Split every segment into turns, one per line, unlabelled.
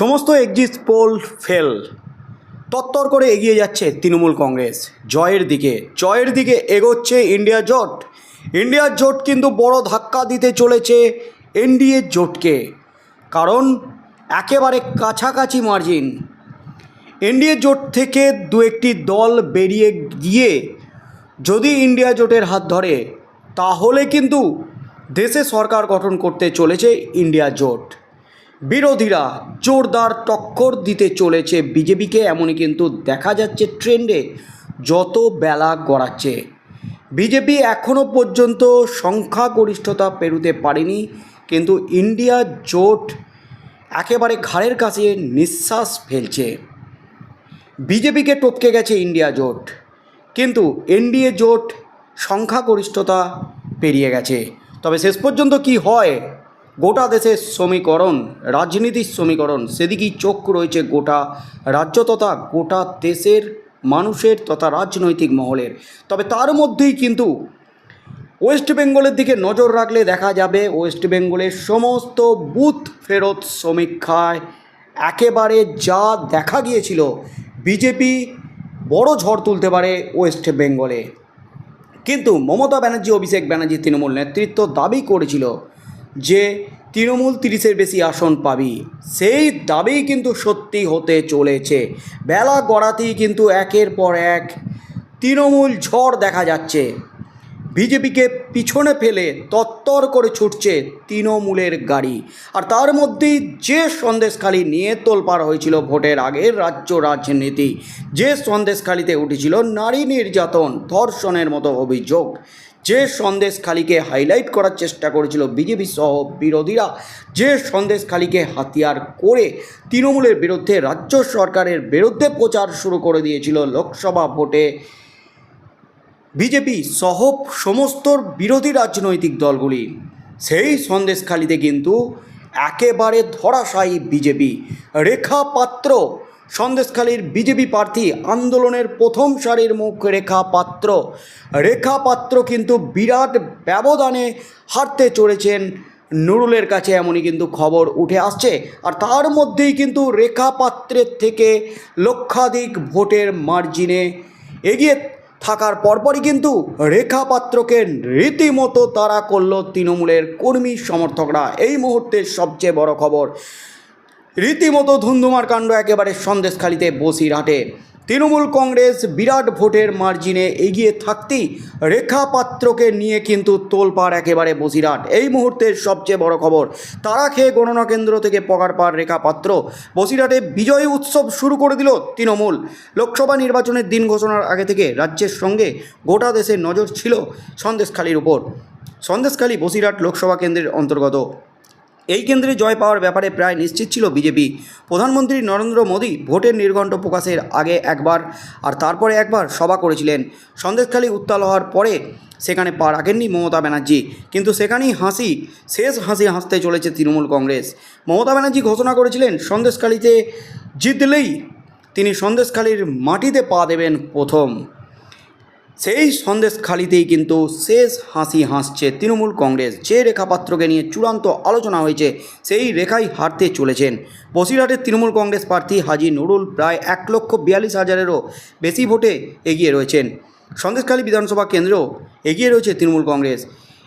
সমস্ত exit pole fail তত্তর করে এগিয়ে যাচ্ছে তৃণমূল কংগ্রেস। জয়ের দিকে জয়ের দিকে এগোচ্ছে ইন্ডিয়া জোট। ইন্ডিয়া জোট কিন্তু বড় ধাক্কা দিতে চলেছে এনডিএ জোটকে। কারণ, একেবারে কাছাকাছি মার্জিন এনডিএ জোট থেকে দু একটি দল বেরিয়ে গিয়ে যদি ইন্ডিয়া জোটের হাত ধরে, তাহলে কিন্তু দেশে সরকার গঠন করতে চলেছে ইন্ডিয়া জোট। বিরোধীরা জোরদার টক্কর দিতে চলেছে বিজেপিকে, এমনই কিন্তু দেখা যাচ্ছে ট্রেন্ডে যত বেলা গড়াচ্ছে। বিজেপি এখনও পর্যন্ত সংখ্যাগরিষ্ঠতা পেরুতে পারেনি, কিন্তু ইন্ডিয়া জোট একেবারে ঘাড়ের কাছে নিঃশ্বাস ফেলছে। বিজেপিকে টপকে গেছে ইন্ডিয়া জোট, কিন্তু এনডিএ জোট সংখ্যাগরিষ্ঠতা পেরিয়ে গেছে। তবে শেষ পর্যন্ত কি হয়? গোটা দেশের সমীকরণ, রাজনীতির সমীকরণ, সেদিকেই চোখ রয়েছে গোটা রাজ্য তথা গোটা দেশের মানুষের তথা রাজনৈতিক মহলের। তবে তার মধ্যেই কিন্তু ওয়েস্ট বেঙ্গলের দিকে নজর রাখলে দেখা যাবে, ওয়েস্ট বেঙ্গলের সমস্ত বুথ ফেরত সমীক্ষায় একেবারে যা দেখা গিয়েছিল, বিজেপি বড় ঝড় তুলতে পারে ওয়েস্ট বেঙ্গলে। কিন্তু মমতা ব্যানার্জি, অভিষেক ব্যানার্জি, তৃণমূল নেতৃত্ব দাবি করেছিল যে তৃণমূল তিরিশের বেশি আসন পাবি। সেই দাবি কিন্তু সত্যি হতে চলেছে। বেলা গড়াতেই কিন্তু একের পর এক তৃণমূল ঝড় দেখা যাচ্ছে। বিজেপিকে পিছনে ফেলে তত্তর করে ছুটছে তৃণমূলের গাড়ি। আর তার মধ্যেই যে সন্দেশখালি নিয়ে তোলপাড় হয়েছিল ভোটের আগের রাজ্য রাজনীতি, যে সন্দেশখালিতে উঠেছিল নারী নির্যাতন, ধর্ষণের মতো অভিযোগ। যে সন্দেশখালিকে হাইলাইট করার চেষ্টা করেছিল বিজেপি সহ বিরোধীরা, যে সন্দেশখালিকে হাতিয়ার করে তৃণমূলের বিরুদ্ধে রাজ্য সরকারের বিরুদ্ধে প্রচার শুরু করে দিয়েছিল লোকসভা ভোটে। বিজেপি সহ সমস্ত বিরোধী রাজনৈতিক দলগুলি, সেই সন্দেশখালিতে কিন্তু একেবারে ধরাশায়ী বিজেপি। রেখা পাত্র সন্দেশখালীর বিজেপি প্রার্থী আন্দোলনের প্রথম সারির মুখ রেখা পাত্র রেখা পাত্র কিন্তু বিরাট ব্যবধানে হারতে চড়েছেন নুরুলের কাছে, এমনই কিন্তু খবর উঠে আসছে। আর তার মধ্যেই কিন্তু রেখা পাত্রের থেকে লক্ষাধিক ভোটের মার্জিনে এগিয়ে থাকার পরপরই কিন্তু রেখা পাত্রকে রীতিমতো তারা করল তৃণমূলের কর্মী সমর্থকরা। এই মুহূর্তের সবচেয়ে বড় খবর রীতিমতো ধুন্ধুমার কাণ্ড একেবারে সন্দেশখালিতে বসিরহাটে তৃণমূল কংগ্রেস বিরাট ভোটের মার্জিনে এগিয়ে থাকতেই রেখা পাত্রকে নিয়ে কিন্তু তোলপাড় একেবারে বসিরহাট এই মুহূর্তের সবচেয়ে বড় খবর, তারা খেয়ে গণনা কেন্দ্র থেকে পকার পার রেখা পাত্র বসিরহাটে বিজয় উৎসব শুরু করে দিল তৃণমূল। লোকসভা নির্বাচনের দিন ঘোষণার আগে থেকে রাজ্যের সঙ্গে গোটা দেশের নজর ছিল সন্দেশখালির উপর। সন্দেশখালী বসিরহাট লোকসভা কেন্দ্রের অন্তর্গত। এই কেন্দ্রে জয় পাওয়ার ব্যাপারে প্রায় নিশ্চিত ছিল বিজেপি। প্রধানমন্ত্রী নরেন্দ্র মোদী ভোটের নির্ঘণ্ট প্রকাশের আগে একবার আর তারপরে একবার সভা করেছিলেন। সন্দেশখালী উত্তাল হওয়ার পরে সেখানে পা রাখেননি মমতা ব্যানার্জি। কিন্তু সেখানেই হাসি, শেষ হাসি হাসতে চলেছে তৃণমূল কংগ্রেস। মমতা ব্যানার্জি ঘোষণা করেছিলেন, সন্দেশখালীতে জিতলেই তিনি সন্দেশখালীর মাটিতে পা দেবেন প্রথম। সেই সন্দেশ খালিতেই কিন্তু শেষ হাসি হাসছে তৃণমূল কংগ্রেস। যে রেখাপাত্রকে নিয়ে চূড়ান্ত আলোচনা হয়েছে, সেই রেখাই হারতে চলেছেন। বসিরহাটের তৃণমূল কংগ্রেস প্রার্থী হাজি নুরুল প্রায় এক লক্ষ বিয়াল্লিশ হাজারেরও বেশি ভোটে এগিয়ে রয়েছেন। সন্দেশখালী বিধানসভা কেন্দ্রেও এগিয়ে রয়েছে তৃণমূল কংগ্রেস।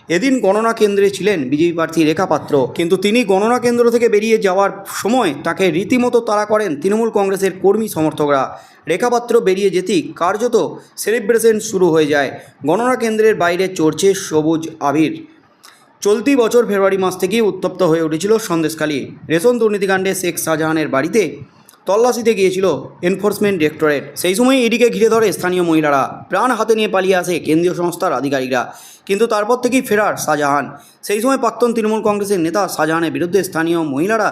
এদিন গণনা কেন্দ্রে ছিলেন বিজেপি প্রার্থী রেখা পাত্র। কিন্তু তিনি গণনা কেন্দ্র থেকে বেরিয়ে যাওয়ার সময় তাকে রীতিমতো তাড়া করেন তৃণমূল কংগ্রেসের কর্মী সমর্থকরা। রেখা পাত্র বেরিয়ে যেতেই কার্যত সেলিব্রেশন শুরু হয়ে যায়। গণনা কেন্দ্রের বাইরে চড়ছে সবুজ আবির। চলতি বছর ফেব্রুয়ারি মাস থেকেই উত্তপ্ত হয়ে উঠেছিল সন্দেশখালী। রেশন দুর্নীতিকাণ্ডে শেখ শাহজাহানের বাড়িতে তল্লাশিতে গিয়েছিল এনফোর্সমেন্ট ডিরেক্টরেট। সেই সময় এদিকে ঘিরে ধরে স্থানীয় মহিলারা। প্রাণ হাতে নিয়ে পালিয়ে আসে কেন্দ্রীয় সংস্থার আধিকারিকরা। কিন্তু তারপর থেকেই ফেরার শাহজাহান। সেই সময় প্রাক্তন তৃণমূল কংগ্রেসের নেতা শাহজাহানের বিরুদ্ধে স্থানীয় মহিলারা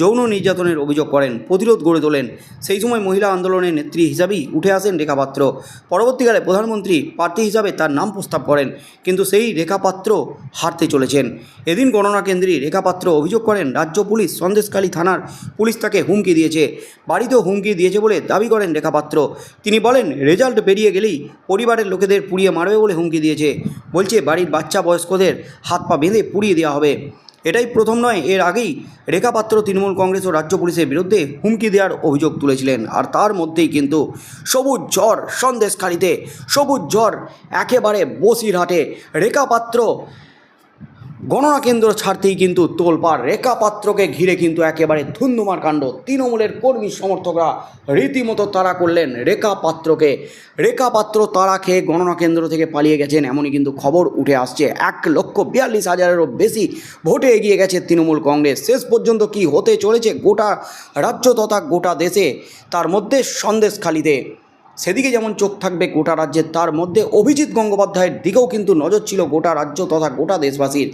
যৌন নির্যাতনের অভিযোগ করেন, প্রতিরোধ গড়ে তোলেন। সেই সময় মহিলা আন্দোলনের নেত্রী হিসাবেই উঠে আসেন রেখাপাত্র। পরবর্তীকালে প্রধানমন্ত্রী প্রার্থী হিসাবে তার নাম প্রস্তাব করেন, কিন্তু সেই রেখাপাত্র হারতে চলেছেন। এদিন গণনা কেন্দ্রে রেখাপাত্র অভিযোগ করেন, রাজ্য পুলিশ সন্দেশখালী থানার পুলিশ তাকে হুমকি দিয়েছে। বাড়িতেও হুমকি দিয়েছে বলে দাবি করেন রেখাপাত্র। তিনি বলেন, রেজাল্ট বেরিয়ে গেলেই পরিবারের লোকেদের পুড়িয়ে মারবে বলে হুমকি দিয়েছে। বলছে, বাড়ির বাচ্চা বয়স্কদের হাত পা বেঁধে পুড়িয়ে দেওয়া হবে। এটাই প্রথম নয়, এর আগেই রেখা পাত্র তৃণমূল কংগ্রেস ও রাজ্য পুলিশের বিরুদ্ধে হুমকি দেওয়ার অভিযোগ তুলেছিলেন। আর তার মধ্যেই কিন্তু সবুজ ঝড় সন্দেশখালিতে, সবুজ ঝড় একেবারে বসিরহাটে। রেখা পাত্র গণনা কেন্দ্র ছাড়তেই কিন্তু তোলপাড় রেখা পাত্রকে ঘিরে কিন্তু একেবারে ধুন্ধুমার কাণ্ড। তৃণমূলের কর্মী সমর্থকরা রীতিমতো তারা করলেন রেখা পাত্রকে রেখা পাত্র তাড়া খেয়ে গণনা কেন্দ্র থেকে পালিয়ে গেছেন, এমনই কিন্তু খবর উঠে আসছে। এক লক্ষ বিয়াল্লিশ হাজারেরও বেশি ভোটে এগিয়ে গেছে তৃণমূল কংগ্রেস। শেষ পর্যন্ত কি হতে চলেছে গোটা রাজ্য তথা গোটা দেশে, তার মধ্যে সন্দেশখালিতে সেদিকে যেমন চোখ থাকবে গোটা রাজ্যের তার মধ্যে অভিজিৎ গঙ্গোপাধ্যায়ের দিকেও কিন্তু নজর ছিল গোটা রাজ্য তথা গোটা দেশবাসীর।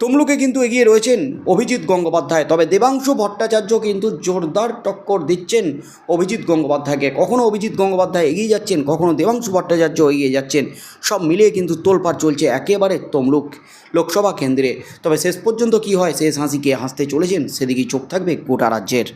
তমলুকে কিন্তু এগিয়ে রয়েছেন অভিজিৎ গঙ্গোপাধ্যায়, তবে দেবাংশু ভট্টাচার্য কিন্তু জোরদার টক্কর দিচ্ছেন অভিজিৎ গঙ্গোপাধ্যায়কে। কখনও অভিজিৎ গঙ্গোপাধ্যায় এগিয়ে যাচ্ছেন কখনও দেবাংশু ভট্টাচার্য এগিয়ে যাচ্ছেন। সব মিলিয়ে কিন্তু তোলপাড় চলছে একেবারে তমলুক লোকসভা কেন্দ্রে। তবে শেষ পর্যন্ত কি হয়, শেষ হাসি কে হাসতে চলেছেন, সেদিকেই চোখ থাকবে গোটা রাজ্যের।